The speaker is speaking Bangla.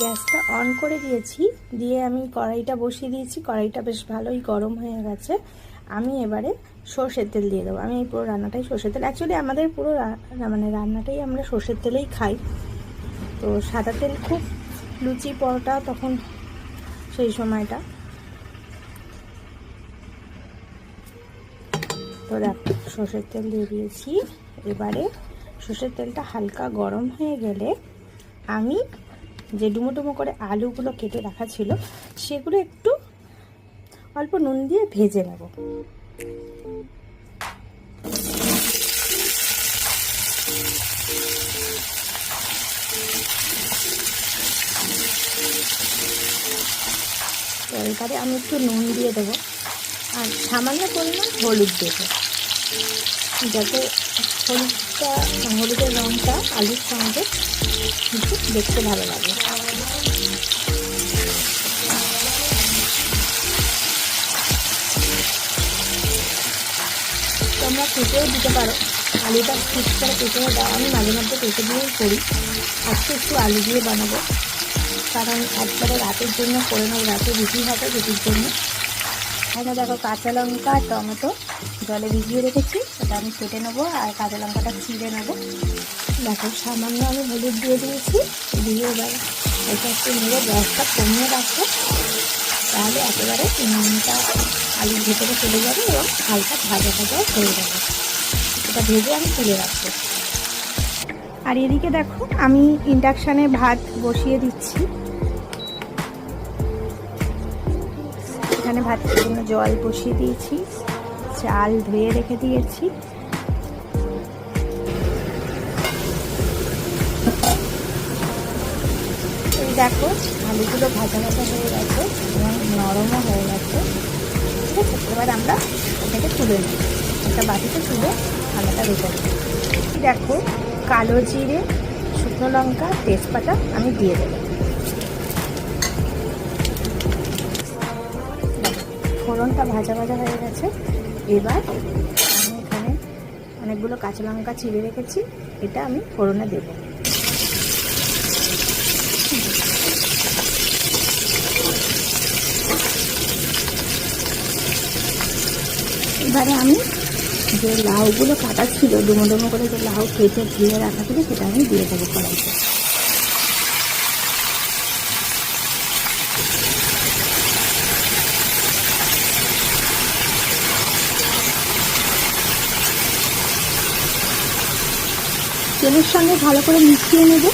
গ্যাসটা অন করে দিয়েছি। দিয়ে আমি কড়াইটা বসিয়ে দিয়েছি। কড়াইটা বেশ ভালোই গরম হয়ে গেছে। আমি এবারে সর্ষের তেল দিয়ে দেবো। আমি এই পুরো রান্নাটাই সর্ষের তেল। অ্যাকচুয়ালি আমাদের পুরো মানে রান্নাটাই আমরা সর্ষের তেলেই খাই। তো সাদা তেল খুব লুচি পরোটা তখন সেই সময়টা। তো দেখো, সর্ষের তেল দিয়ে দিয়েছি। এবারে সর্ষের তেলটা হালকা গরম হয়ে গেলে আমি যে ডুমো ডুমো করে আলুগুলো কেটে রাখা ছিল, সেগুলো একটু অল্প নুন দিয়ে ভেজে নেব। এবারে আমি একটু নুন দিয়ে দেবো। আর সামান্য পরিমাণ হলুদ দেবো। যাতে হলুদটা, হলুদের রঙটা আলুর সঙ্গে কিন্তু দেখতে ভালো লাগে। তোমরা কেটেও দিতে পারো। আলুটা ঠিক করে কেটেও দাও। আমি মাঝে মধ্যে কেটে দিয়েই করি। আজকে একটু আলু দিয়ে বানাবো। কারণ একবারে রাতের জন্য করে নেব। রাতে রুটি হবে রুটির জন্য। এখানে দেখো কাঁচা লঙ্কা, টমেটো জলে ভিজিয়ে রেখেছি সেটা আমি কেটে নেব আর কাঁচা লঙ্কাটা ছিঁড়ে নেব। দেখো, সামান্য আমি হলুদ দিয়ে দিয়েছি, দিয়ে এবার এটা একটু নেড়ে গ্যাসটা কমিয়ে রাখব। তাহলে একেবারে নুনটা আলুর ভেতরে চলে যাবে এবং হালকা ভাজা ভাজাও হয়ে যাবে। এটা ভেজে আমি তুলে রাখব। আর এদিকে দেখো, আমি ইন্ডাকশানে ভাত বসিয়ে দিচ্ছি। এখানে ভাতের জন্য জল বসিয়ে দিয়েছি। চাল ধুয়ে রেখে দিয়েছি। দেখো, আলুগুলো ভাজা ভাজা হয়ে গেছে এবং নরমও হয়ে গেছে। ঠিক আছে এবার আমরা এটাকে তুলে নিই একটা বাটিতে তুলে আলাদা রেখে দেখো, কালো জিরে, শুকনো লঙ্কা, তেজপাতা আমি দিয়ে দেবো। ফোড়নটা ভাজা ভাজা হয়ে গেছে। এবার আমি এখানে অনেকগুলো কাঁচা লঙ্কা চিড়ে রেখেছি। এটা আমি ফোড়নে দেব। এবারে আমি যে লাউগুলো কাটা ছিল, ডুমো ডুমো করে যে লাউ কেটে ধুয়ে রাখা ছিল, সেটা আমি দিয়ে দেবো কড়াইতে। তেলের সঙ্গে ভালো করে মিশিয়ে নেব।